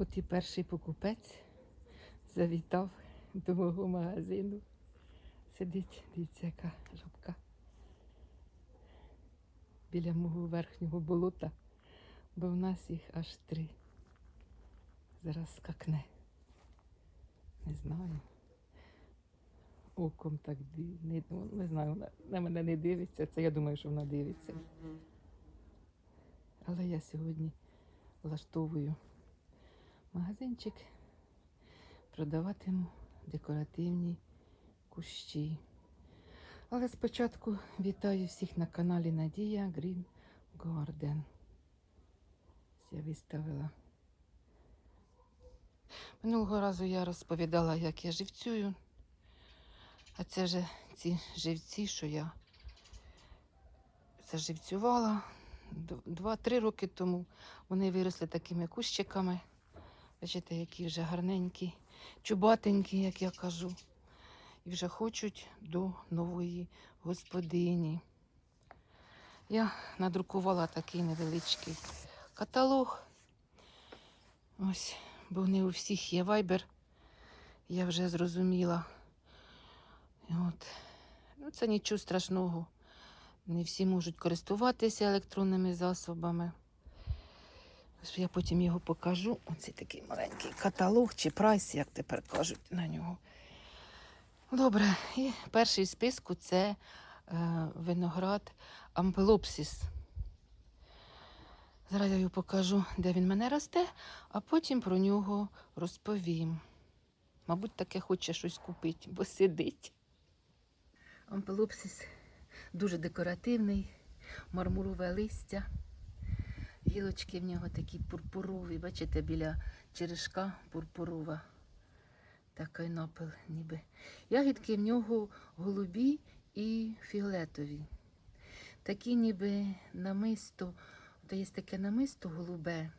От і перший покупець завітав до мого магазину. Сидить, дивіться, яка жабка. Біля мого верхнього болота, бо в нас їх аж три. Зараз скакне. Не знаю. Оком так не, ну, не знаю, вона на мене не дивиться. Це я думаю, що вона дивиться. Але я сьогодні влаштовую магазинчик, продаватиму декоративні кущі. Але спочатку вітаю всіх на каналі Надія Green Garden. Я виставила. Минулого разу я розповідала, як я живцюю. А це вже ці живці, що я заживцювала два-три роки тому. Вони виросли такими кущиками. Бачите, які вже гарненькі, чубатенькі, як я кажу. І вже хочуть до нової господині. Я надрукувала такий невеличкий каталог. Ось, бо не у всіх є вайбер. Я вже зрозуміла. От. Ну, це нічого страшного. Не всі можуть користуватися електронними засобами. Я потім його покажу. Оцей такий маленький каталог чи прайс, як тепер кажуть на нього. Добре, і перший в списку це е, виноград Ампелопсис. Зараз я його покажу, де він мене росте, а потім про нього розповім. Мабуть, таке хоче щось купити, бо сидить. Ампелопсис дуже декоративний, мармурове листя. Гілочки в нього такі пурпурові, бачите, біля черешка пурпурова. Такий напил ніби. Ягідки в нього голубі і фіолетові. Такі ніби намисто, то є таке намисто голубе.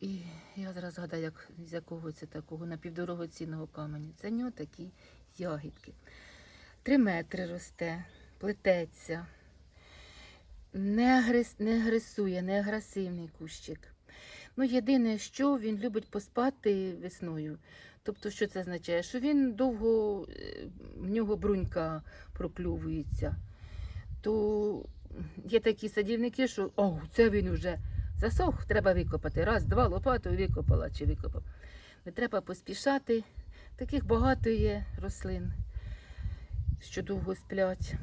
І я зараз згадаю, як, з якого це такого напівдорогоцінного каменю. Це в нього такі ягідки. Три метри росте, плететься, не, агрес, не агресує, не агресивний кущик. Ну, єдине, що він любить поспати весною. Тобто, що це означає? Що він довго, е, в нього брунька прокльовується. То є такі садівники, що о, це він вже засох, треба викопати. Раз, два, лопатою викопала чи викопав. Не треба поспішати. Таких багато є рослин, що довго сплять.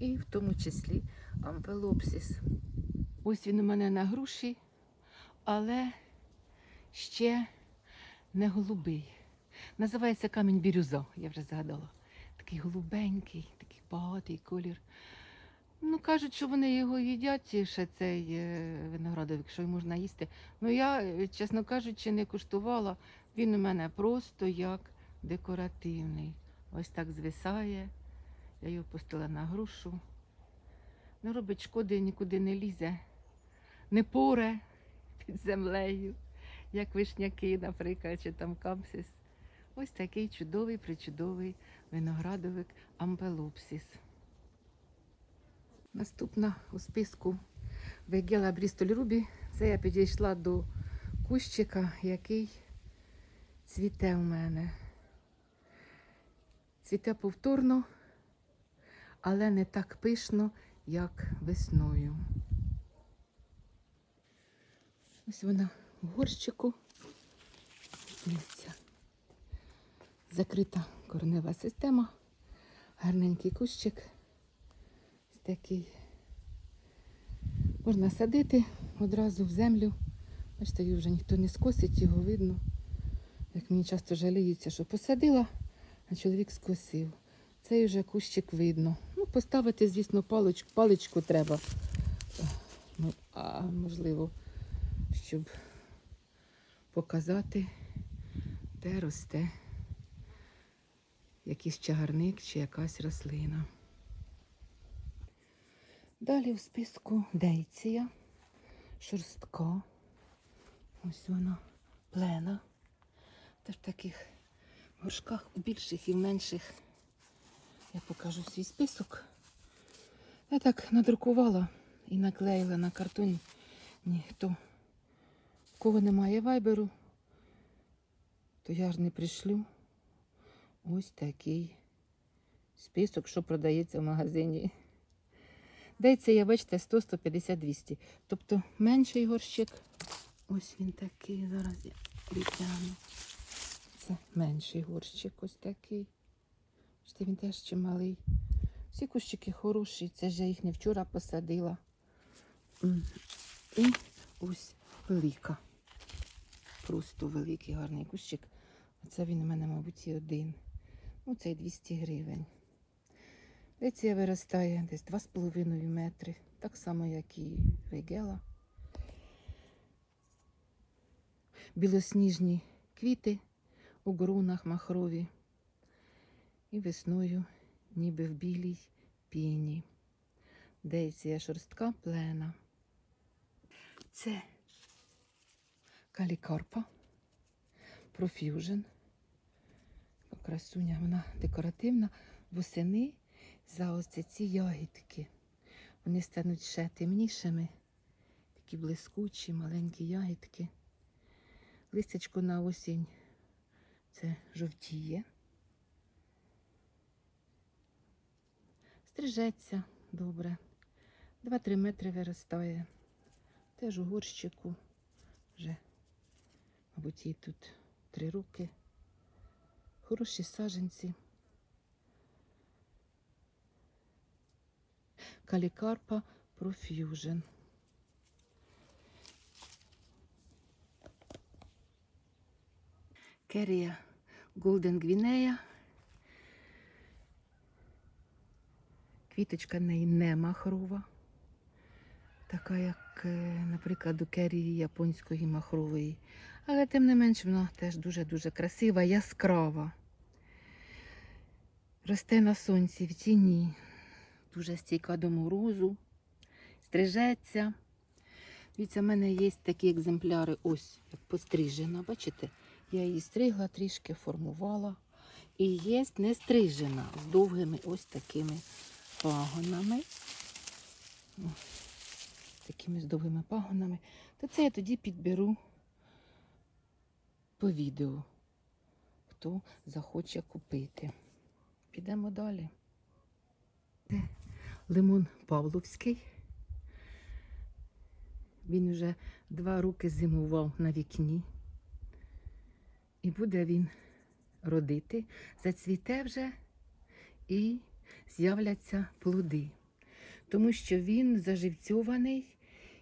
І в тому числі ампелопсис. Ось він у мене на груші, але ще не голубий. Називається камінь бірюза, я вже згадала. Такий голубенький, такий багатий колір. Ну, кажуть, що вони його їдять, ще цей е, виноградовик, що й можна їсти. Ну, я, е, чесно кажучи, не куштувала. Він у мене просто як декоративний. Ось так звисає. Я його пустила на грушу. Не робить шкоди, нікуди не лізе, не поре під землею, як вишняки, наприклад, чи там камсис. Ось такий чудовий, причудовий виноградовик ампелопсис. Наступна у списку Вегела Брістоль Рубі. Це я підійшла до кущика, який цвіте у мене. Цвіте повторно, але не так пишно, як весною. Ось вона в горщику. Дивіться. Закрита коренева система. Гарненький кущик. Такий. Можна садити одразу в землю. Бачите, його вже ніхто не скосить, його видно. Як мені часто жаліються, що посадила, а чоловік скосив. Цей вже кущик видно. Поставити, звісно, паличку, паличку треба. Ну, а можливо, щоб показати, де росте якийсь чагарник чи якась рослина. Далі в списку дейція, шорстка. Ось вона плена. Теж в таких горшках у більших і в менших. Я покажу свій список. Я так надрукувала і наклеїла на картоні. Ніхто кого немає вайберу, то я ж не пришлю. Ось такий список, що продається в магазині. Дається, я бачите, 100, 150, 200. Тобто менший горщик. Ось він такий. Зараз я витягну. Це менший горщик, ось такий. Бачите, він теж чималий. Всі кущики хороші, це ж я їх не вчора посадила. І ось велика. Просто великий гарний кущик. А це він у мене, мабуть, і один. Ну, цей 200 гривень. Леція виростає десь 2,5 метри. Так само, як і вейгела. Білосніжні квіти у ґрунах махрові. І весною, ніби в білій піні. Дейція шорстка плена. Це калікарпа, проф'южн. Красуня, вона декоративна. Восени за ось ці ягідки. Вони стануть ще темнішими, такі блискучі, маленькі ягідки. Листячко на осінь це жовтіє. Стрижеться добре. 2-3 метри виростає. Теж у горщику. Вже, мабуть, їй тут три роки. Хороші саженці. Калікарпа Profusion. Керія Голден Гвінея. Квіточка в неї не махрова. Така, як, е, наприклад, у керії японської махрової. Але тим не менш вона теж дуже-дуже красива, яскрава. Росте на сонці в тіні. Дуже стійка до морозу, стрижеться. Дивіться, в мене є такі екземпляри, ось як пострижена. Бачите? Я її стригла, трішки формувала. І є не стрижена з довгими ось такими пагонами. Ось, такими з пагонами. То це я тоді підберу по відео, хто захоче купити. Підемо далі. Це лимон Павловський. Він вже два роки зимував на вікні. І буде він родити, зацвіте вже і з'являться плоди. Тому що він заживцьований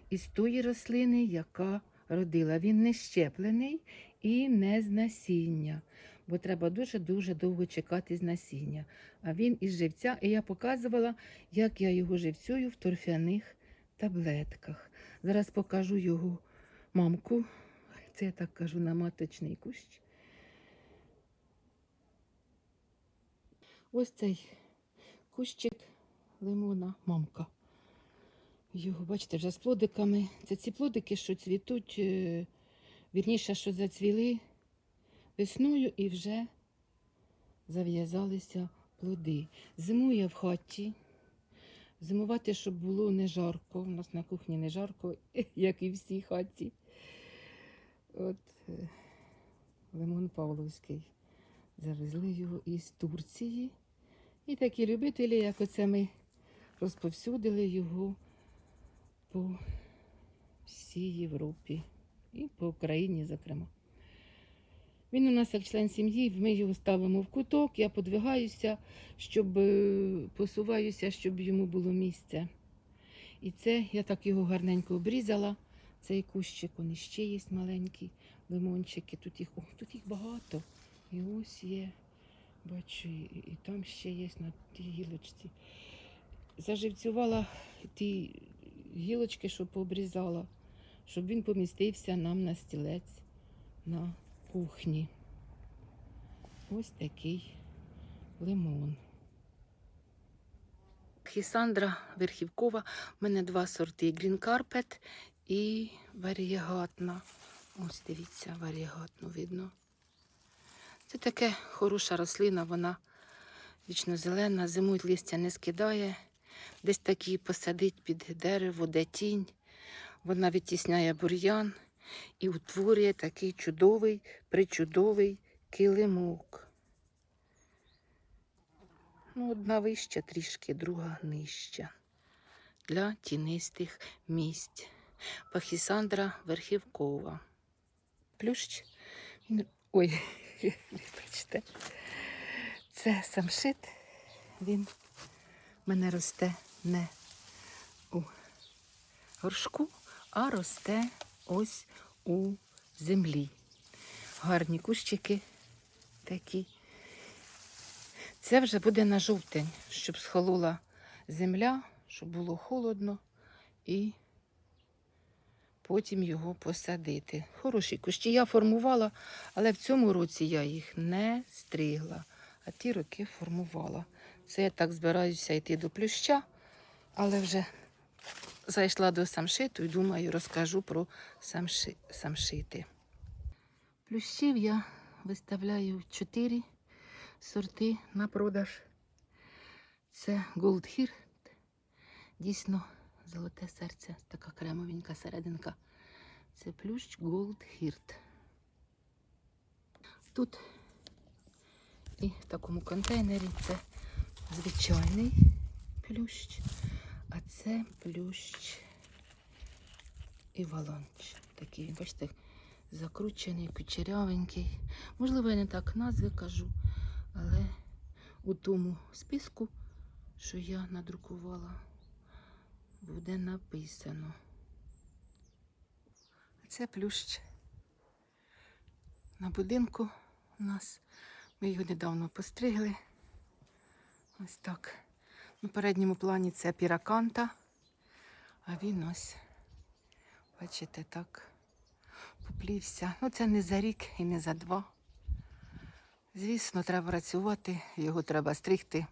із тої рослини, яка родила. Він не щеплений і не з насіння, бо треба дуже-дуже довго чекати з насіння. А він із живця, і я показувала, як я його живцюю в торфяних таблетках. Зараз покажу його мамку. Це я так кажу на маточний кущ. Ось цей кущик лимона, мамка. Його, бачите, вже з плодиками. Це ці плодики, що цвітуть, е, вірніше, що зацвіли весною і вже зав'язалися плоди. Зимує в хаті. Зимувати, щоб було не жарко. У нас на кухні не жарко, як і в всій хаті. От е, лимон Павловський. Завезли його із Турції. І такі любителі, як оце ми розповсюдили його по всій Європі і по Україні, зокрема. Він у нас як член сім'ї, ми його ставимо в куток, я подвигаюся, щоб е, посуваюся, щоб йому було місце. І це я так його гарненько обрізала. Цей кущик, вони ще є маленькі лимончики. Тут їх, о, тут їх багато. І ось є, бачу, і, і там ще є на тій гілочці. Заживцювала ті гілочки, що пообрізала, щоб він помістився нам на стілець на кухні. Ось такий лимон. Хісандра верхівкова. У мене два сорти: Green Carpet і варієгатна. Ось дивіться, варієгатну видно. Це таке хороша рослина, вона вічно зелена, зимою листя не скидає. Десь такі посадить під дерево, де тінь. Вона відтісняє бур'ян і утворює такий чудовий, причудовий килимок. Ну, одна вища трішки, друга нижча. Для тінистих місць. Пахісандра верхівкова. Плющ. Ой, вибачте. Це самшит. Він в мене росте не у горшку, а росте ось у землі. Гарні кущики такі. Це вже буде на жовтень, щоб схолола земля, щоб було холодно і потім його посадити. Хороші кущі я формувала, але в цьому році я їх не стригла, а ті роки формувала. Це я так збираюся йти до плюща, але вже зайшла до самшиту і думаю, розкажу про самши, самшити. Плющів я виставляю чотири сорти на продаж. Це Heart. Дійсно золоте серце, така кремовенька серединка. Це плющ Gold Heart. Тут і в такому контейнері це звичайний плющ, а це плющ і. Такий, бачите, закручений, кучерявенький. Можливо, я не так назви кажу, але у тому списку, що я надрукувала, буде написано. Це плющ на будинку у нас. Ми його недавно постригли. Ось так. На передньому плані це піраканта, а він ось, бачите, так поплівся. Ну, це не за рік і не за два. Звісно, треба працювати, його треба стригти.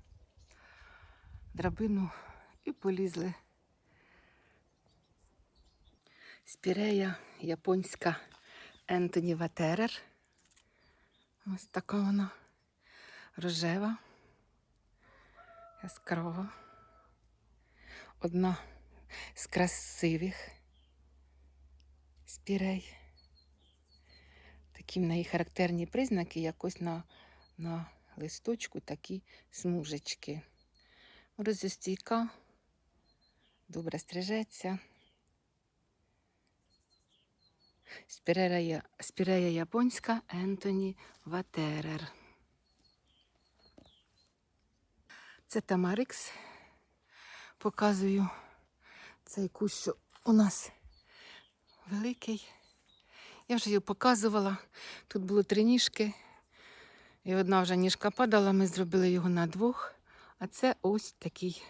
Драбину і полізли. Спірея японська Ентоні Ватерер. Ось така вона рожева, яскрава. Одна з красивих спірей. Такі в неї характерні признаки, якось на, на листочку такі смужечки. Розостійка, добре стрижеться. Спірея, японська Ентоні Ватерер. Це Тамарикс. Показую цей кущ, що у нас великий. Я вже його показувала. Тут було три ніжки. І одна вже ніжка падала, ми зробили його на двох. А це ось такий,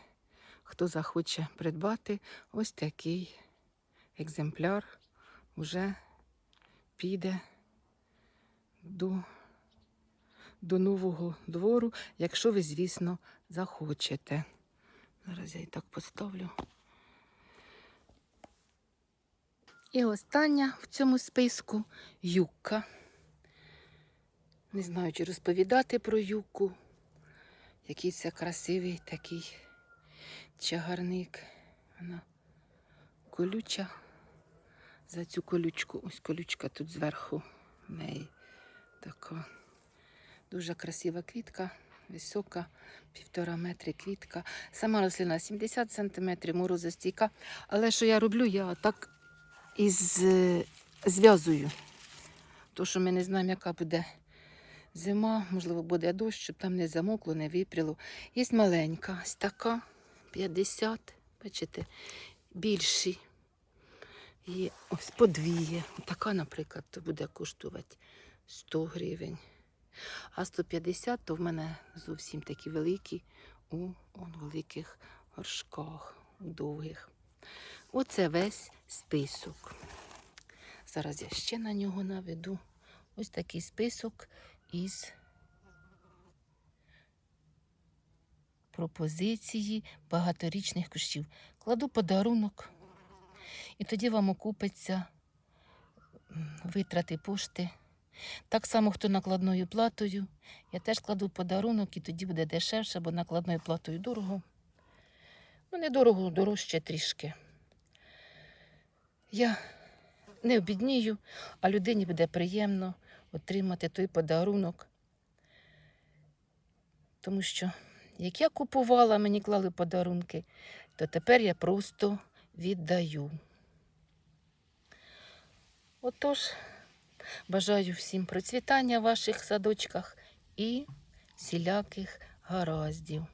хто захоче придбати, ось такий екземпляр вже піде до, до нового двору, якщо ви, звісно, захочете. Зараз я і так поставлю. І остання в цьому списку юкка. Не знаю, чи розповідати про юкку. Який це красивий такий чагарник. Вона колюча. За цю колючку, ось колючка тут зверху в неї така дуже красива квітка, висока, півтора метри квітка. Сама рослина 70 сантиметрів, морозостійка. Але що я роблю, я так із е, зв'язую. То, що ми не знаємо, яка буде зима, можливо, буде дощ, щоб там не замокло, не випріло. Є маленька, ось така, 50, бачите, більші. Є ось по дві. Така, наприклад, буде коштувати 100 гривень. А 150 то в мене зовсім такі великі у он, великих горшках, довгих. Оце весь список. Зараз я ще на нього наведу. Ось такий список із пропозиції багаторічних кущів. Кладу подарунок, і тоді вам окупиться витрати пошти. Так само, хто накладною платою, я теж кладу подарунок і тоді буде дешевше, бо накладною платою дорого. Ну, дорого, дорожче трішки. Я не обіднію, а людині буде приємно отримати той подарунок. Тому що, як я купувала, мені клали подарунки, то тепер я просто віддаю. Отож, бажаю всім процвітання в ваших садочках і всіляких гараздів.